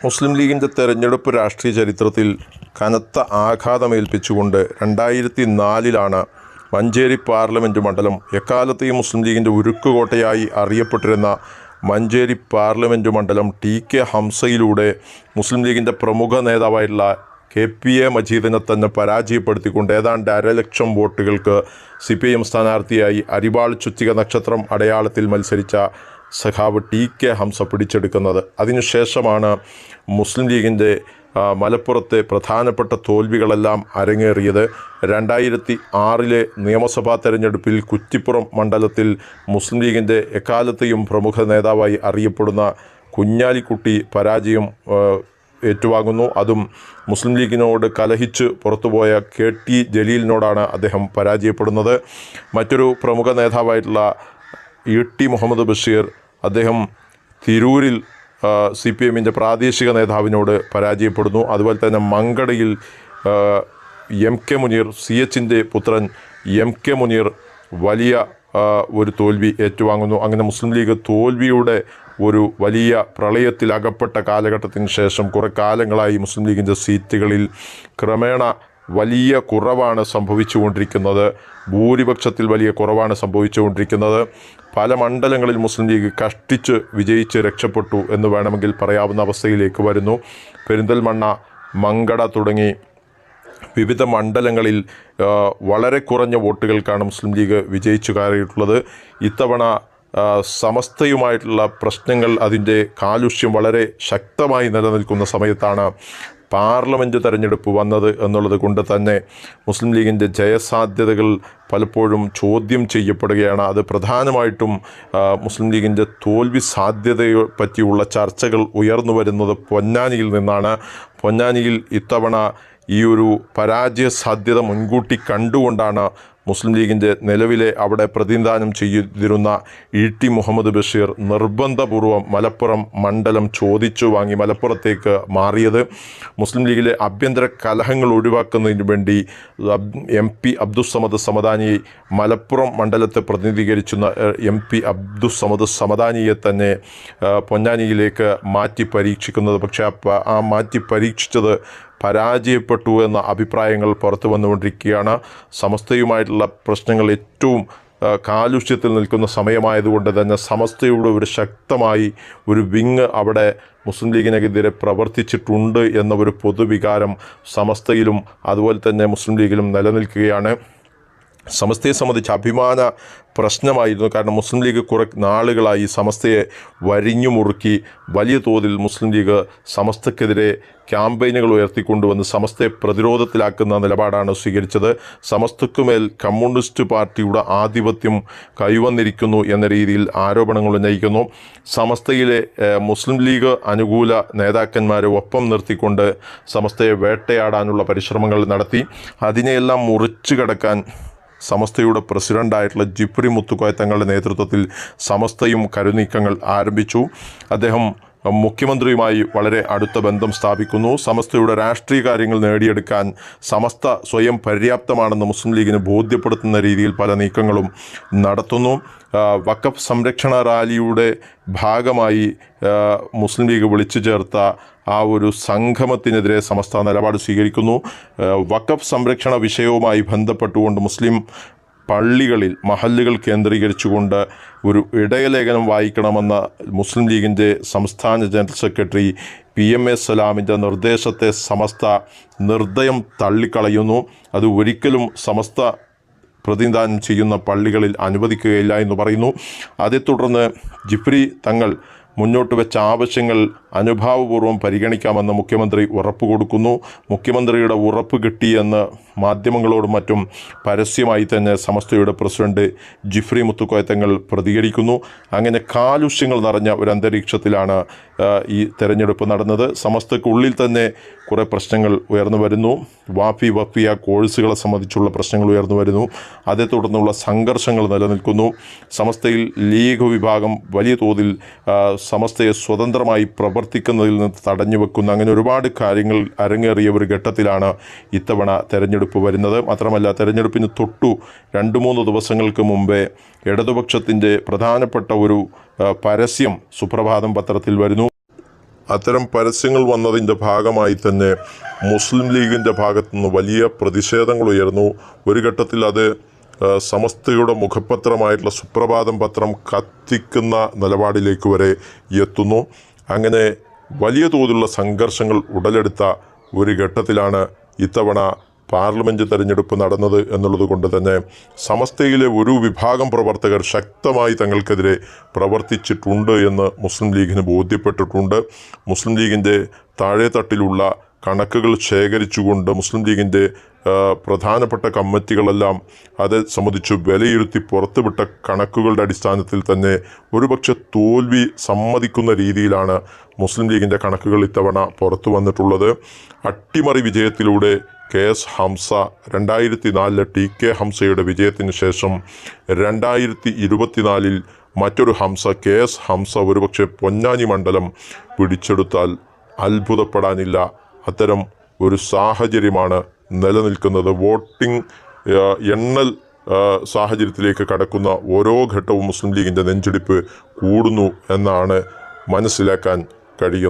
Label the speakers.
Speaker 1: മുസ്ലിം ലീഗിന്റെ തെരഞ്ഞെടുപ്പ് രാഷ്ട്രീയ ചരിത്രത്തിൽ കനത്ത ആഘാതമേൽപ്പിച്ചുകൊണ്ട് രണ്ടായിരത്തി നാലിലാണ് മഞ്ചേരി പാർലമെന്റ് മണ്ഡലം എക്കാലത്തെയും മുസ്ലിം ലീഗിന്റെ ഉരുക്കുകോട്ടയായി അറിയപ്പെട്ടിരുന്ന മഞ്ചേരി പാർലമെന്റ് മണ്ഡലം ടി കെ ഹംസയിലൂടെ മുസ്ലിം ലീഗിന്റെ പ്രമുഖ നേതാവായിട്ടുള്ള കെ പി എ മജീദിനെ തന്നെ പരാജയപ്പെടുത്തിക്കൊണ്ട് ഏതാണ്ട് അരലക്ഷം വോട്ടുകൾക്ക് സി പി ഐ എം സ്ഥാനാർത്ഥിയായി അരിവാൾ ചുറ്റിക നക്ഷത്രം അടയാളത്തിൽ മത്സരിച്ച സഖാവ് ടി കെ ഹംസ പിടിച്ചെടുക്കുന്നത്. അതിനുശേഷമാണ് മുസ്ലിം ലീഗിന്റെ മലപ്പുറത്തെ പ്രധാനപ്പെട്ട തോൽവികളെല്ലാം അരങ്ങേറിയത്. രണ്ടായിരത്തി ആറിലെ നിയമസഭാ തെരഞ്ഞെടുപ്പിൽ കുറ്റിപ്പുറം മണ്ഡലത്തിൽ മുസ്ലിം ലീഗിന്റെ എക്കാലത്തെയും പ്രമുഖ നേതാവായി അറിയപ്പെടുന്ന കുഞ്ഞാലിക്കുട്ടി പരാജയം ഏറ്റുവാങ്ങുന്നു. അതും മുസ്ലിം ലീഗിനോട് കലഹിച്ച് പുറത്തുപോയ കെ ടി ജലീലിനോടാണ് അദ്ദേഹം പരാജയപ്പെടുന്നത്. മറ്റൊരു പ്രമുഖ നേതാവായിട്ടുള്ള ഇ ടി മുഹമ്മദ് ബഷീർ അദ്ദേഹം തിരൂരിൽ സി പി എമ്മിന്റെ പ്രാദേശിക നേതാവിനോട് പരാജയപ്പെടുന്നു. അതുപോലെ തന്നെ മങ്കടയിൽ എം കെ മുനീർ സി എച്ചിന്റെ പുത്രൻ എം കെ മുനീർ വലിയ ഒരു തോൽവി ഏറ്റുവാങ്ങുന്നു. അങ്ങനെ മുസ്ലിം ലീഗ് തോൽവിയുടെ ഒരു വലിയ പ്രളയത്തിൽ അകപ്പെട്ട കാലഘട്ടത്തിന് ശേഷം കുറേ കാലങ്ങളായി മുസ്ലിം ലീഗിന്റെ സീറ്റുകളിൽ ക്രമേണ വലിയ കുറവാണ് സംഭവിച്ചുകൊണ്ടിരിക്കുന്നത്. ഭൂരിപക്ഷത്തിൽ വലിയ കുറവാണ് സംഭവിച്ചുകൊണ്ടിരിക്കുന്നത്. പല മണ്ഡലങ്ങളിൽ മുസ്ലിം ലീഗ് കഷ്ടിച്ച് വിജയിച്ച് രക്ഷപ്പെട്ടു എന്ന് വേണമെങ്കിൽ പറയാവുന്ന അവസ്ഥയിലേക്ക് വരുന്നു. പെരിന്തൽമണ്ണ മങ്കട തുടങ്ങി വിവിധ മണ്ഡലങ്ങളിൽ വളരെ കുറഞ്ഞ വോട്ടുകൾക്കാണ് മുസ്ലിം ലീഗ് വിജയിച്ചു കയറിയിട്ടുള്ളത്. ഇത്തവണ സമസ്തയുമായിട്ടുള്ള പ്രശ്നങ്ങൾ അതിന്റെ കാലുഷ്യം വളരെ ശക്തമായി നിലനിൽക്കുന്ന സമയത്താണ് പാർലമെന്റ് തെരഞ്ഞെടുപ്പ് വന്നത് എന്നുള്ളത് കൊണ്ട് തന്നെ മുസ്ലിം ലീഗിന്റെ ജയസാധ്യതകൾ പലപ്പോഴും ചോദ്യം ചെയ്യപ്പെടുകയാണ്. അത് പ്രധാനമായിട്ടും മുസ്ലിം ലീഗിന്റെ തോൽവി സാധ്യതയെ പറ്റിയുള്ള ചർച്ചകൾ ഉയർന്നു വരുന്നത് പൊന്നാനിയിൽ നിന്നാണ്. പൊന്നാനിയിൽ ഇത്തവണ ഈ ഒരു പരാജയ സാധ്യത മുൻകൂട്ടി കണ്ടുകൊണ്ടാണ് മുസ്ലിം ലീഗിന്റെ നിലവിലെ അവിടെ പ്രതിനിധാനം ചെയ്തിരുന്ന ഇ ടി മുഹമ്മദ് ബഷീർ നിർബന്ധപൂർവം മലപ്പുറം മണ്ഡലം ചോദിച്ചു വാങ്ങി മലപ്പുറത്തേക്ക് മാറിയത്. മുസ്ലിം ലീഗിലെ ആഭ്യന്തര കലഹങ്ങൾ ഒഴിവാക്കുന്നതിന് വേണ്ടി എം പി അബ്ദുസമദ് സമദാനിയെ മലപ്പുറം മണ്ഡലത്തെ പ്രതിനിധീകരിച്ചുന്ന എം പി അബ്ദുസമദ് സമദാനിയെ തന്നെ പൊന്നാനിയിലേക്ക് മാറ്റി പരീക്ഷിക്കുന്നത്. പക്ഷേ ആ മാറ്റി പരീക്ഷിച്ചത് പരാജയപ്പെട്ടു എന്ന അഭിപ്രായങ്ങൾ പുറത്തു വന്നുകൊണ്ടിരിക്കുകയാണ്. സമസ്തയുമായിട്ടുള്ള പ്രശ്നങ്ങൾ ഏറ്റവും കാലുഷ്യത്തിൽ നിൽക്കുന്ന സമയമായതുകൊണ്ട് തന്നെ സമസ്തയുടെ ഒരു ശക്തമായി ഒരു വിങ് അവിടെ മുസ്ലിം ലീഗിനെതിരെ പ്രവർത്തിച്ചിട്ടുണ്ട് എന്ന ഒരു പൊതുവികാരം സമസ്തയിലും അതുപോലെ തന്നെ മുസ്ലിം ലീഗിലും നിലനിൽക്കുകയാണ്. സമസ്തയെ സംബന്ധിച്ച് അഭിമാന പ്രശ്നമായിരുന്നു. കാരണം മുസ്ലിം ലീഗ് കുറെ നാളുകളായി സമസ്തയെ വരിഞ്ഞു മുറുക്കി വലിയ തോതിൽ മുസ്ലിം ലീഗ് സമസ്തക്കെതിരെ ക്യാമ്പയിനുകൾ ഉയർത്തിക്കൊണ്ടുവന്ന് സമസ്തയെ പ്രതിരോധത്തിലാക്കുന്ന നിലപാടാണ് സ്വീകരിച്ചത്. സമസ്തക്കുമേൽ കമ്മ്യൂണിസ്റ്റ് പാർട്ടിയുടെ ആധിപത്യം കൈവന്നിരിക്കുന്നു എന്ന രീതിയിൽ ആരോപണങ്ങൾ ഉന്നയിക്കുന്നു. സമസ്തയിലെ മുസ്ലിം ലീഗ് അനുകൂല നേതാക്കന്മാരെ ഒപ്പം നിർത്തിക്കൊണ്ട് സമസ്തയെ വേട്ടയാടാനുള്ള പരിശ്രമങ്ങൾ നടത്തി. അതിനെയെല്ലാം മുറിച്ചു കടക്കാൻ സമസ്തയുടെ പ്രസിഡന്റായിട്ടുള്ള ജിപ്രി മുത്തുക്കോയ തങ്ങളുടെ നേതൃത്വത്തിൽ സമസ്തയും കരുനീക്കങ്ങൾ ആരംഭിച്ചു. അദ്ദേഹം മുഖ്യമന്ത്രിയുമായി വളരെ അടുത്ത ബന്ധം സ്ഥാപിക്കുന്നു. സമസ്തയുടെ രാഷ്ട്രീയ കാര്യങ്ങൾ നേടിയെടുക്കാൻ സമസ്ത സ്വയം പര്യാപ്തമാണെന്ന് മുസ്ലിം ലീഗിന് ബോധ്യപ്പെടുത്തുന്ന രീതിയിൽ പല നീക്കങ്ങളും നടത്തുന്നു. വക്കഫ് സംരക്ഷണ റാലിയുടെ ഭാഗമായി മുസ്ലിം ലീഗ് വിളിച്ചു ചേർത്ത ആ ഒരു സംഗമത്തിനെതിരെ സമസ്ത നിലപാട് സ്വീകരിക്കുന്നു. വക്കഫ് സംരക്ഷണ വിഷയവുമായി ബന്ധപ്പെട്ടുകൊണ്ട് മുസ്ലിം പള്ളികളിൽ മഹല്ലുകൾ കേന്ദ്രീകരിച്ചുകൊണ്ട് ഒരു ഇടയലേഖനം വായിക്കണമെന്ന മുസ്ലിം ലീഗിന്റെ സംസ്ഥാന general secretary P M A സലാമിന്റെ നിർദ്ദേശത്തെ സമസ്ത നിർദ്ദയം തള്ളിക്കളയുന്നു. അത് ഒരിക്കലും സമസ്ത പ്രതിനിധാനം ചെയ്യുന്ന പള്ളികളിൽ അനുവദിക്കുകയില്ല എന്ന് പറയുന്നു. അതേ തുടർന്ന് ജിഫ്രി തങ്ങൾ മുന്നോട്ട് വെച്ച ആവശ്യങ്ങൾ അനുഭാവപൂർവം പരിഗണിക്കാമെന്ന് മുഖ്യമന്ത്രി ഉറപ്പ് കൊടുക്കുന്നു. മുഖ്യമന്ത്രിയുടെ ഉറപ്പ് കിട്ടിയെന്ന് മാധ്യമങ്ങളോടും മറ്റും പരസ്യമായി തന്നെ സമസ്തയുടെ പ്രസിഡന്റ് ജിഫ്രി മുത്തുക്കോയത്തങ്ങൾ പ്രതികരിക്കുന്നു. അങ്ങനെ കാലുഷ്യങ്ങൾ നിറഞ്ഞ ഒരു അന്തരീക്ഷത്തിലാണ് ഈ തെരഞ്ഞെടുപ്പ് നടന്നത്. സമസ്തക്കുള്ളിൽ തന്നെ കുറേ പ്രശ്നങ്ങൾ ഉയർന്നു വരുന്നു. വാഫി വഫിയ കോഴ്സുകളെ സംബന്ധിച്ചുള്ള പ്രശ്നങ്ങൾ ഉയർന്നു വരുന്നു. അതേ തുടർന്നുള്ള സംഘർഷങ്ങൾ നിലനിൽക്കുന്നു. സമസ്തയിൽ ലീഗ് വിഭാഗം വലിയ തോതിൽ സമസ്തയെ സ്വതന്ത്രമായി പ്രവർത്തിക്കുന്നതിൽ നിന്ന് തടഞ്ഞു വെക്കുന്ന അങ്ങനെ ഒരുപാട് കാര്യങ്ങൾ അരങ്ങേറിയ ഒരു ഘട്ടത്തിലാണ് ഇത്തവണ തെരഞ്ഞെടുപ്പ് വരുന്നത്. മാത്രമല്ല തെരഞ്ഞെടുപ്പിന് തൊട്ടു രണ്ട് മൂന്ന് ദിവസങ്ങൾക്ക് മുമ്പേ ഇടതുപക്ഷത്തിന്റെ പ്രധാനപ്പെട്ട ഒരു പരസ്യം സുപ്രഭാതം പത്രത്തിൽ വരുന്നു. അത്തരം പരസ്യങ്ങൾ വന്നതിന്റെ ഭാഗമായി തന്നെ മുസ്ലിം ലീഗിന്റെ ഭാഗത്തുനിന്ന് വലിയ പ്രതിഷേധങ്ങൾ ഉയർന്നു. ഒരു ഘട്ടത്തിൽ അത് സമസ്തയുടെ മുഖപത്രമായിട്ടുള്ള സുപ്രഭാതം പത്രം കത്തിക്കുന്ന നിലപാടിലേക്ക് വരെ എത്തുന്നു. അങ്ങനെ വലിയ തോതിലുള്ള സംഘർഷങ്ങൾ ഉടലെടുത്ത ഒരു ഘട്ടത്തിലാണ് ഇത്തവണ പാർലമെന്റ് തെരഞ്ഞെടുപ്പ് നടന്നത് എന്നുള്ളത് കൊണ്ട് തന്നെ സമസ്തയിലെ ഒരു വിഭാഗം പ്രവർത്തകർ ശക്തമായി തങ്ങൾക്കെതിരെ പ്രവർത്തിച്ചിട്ടുണ്ട് എന്ന് മുസ്ലിം ലീഗിന് ബോധ്യപ്പെട്ടിട്ടുണ്ട്. മുസ്ലിം ലീഗിന്റെ താഴെത്തട്ടിലുള്ള കണക്കുകൾ ശേഖരിച്ചുകൊണ്ട് മുസ്ലിം ലീഗിന്റെ പ്രധാനപ്പെട്ട കമ്മിറ്റികളെല്ലാം അത് സംബന്ധിച്ച് വിലയിരുത്തി പുറത്തുവിട്ട കണക്കുകളുടെ അടിസ്ഥാനത്തിൽ തന്നെ ഒരുപക്ഷെ തോൽവി സമ്മതിക്കുന്ന രീതിയിലാണ് മുസ്ലിം ലീഗിന്റെ കണക്കുകൾ ഇത്തവണ പുറത്തു വന്നിട്ടുള്ളത്. അട്ടിമറി വിജയത്തിലൂടെ കെ എസ് ഹംസ രണ്ടായിരത്തി നാലിലെ ടി കെ ഹംസയുടെ വിജയത്തിന് ശേഷം രണ്ടായിരത്തി ഇരുപത്തിനാലിൽ മറ്റൊരു ഹംസ കെ എസ് ഹംസ ഒരുപക്ഷെ പൊന്നാനി മണ്ഡലം പിടിച്ചെടുത്താൽ അത്ഭുതപ്പെടാനില്ല. അത്തരം ഒരു സാഹചര്യമാണ് നിലനിൽക്കുന്നത് വോട്ടിംഗ് എണ്ണൽ സാഹചര്യത്തിലേക്ക് കടക്കുന്ന ഓരോ ഘട്ടവും മുസ്ലിം ലീഗിന്റെ നെഞ്ചിടിപ്പ് കൂടുന്നു എന്നാണ് മനസ്സിലാക്കാൻ കഴിയുന്നത്.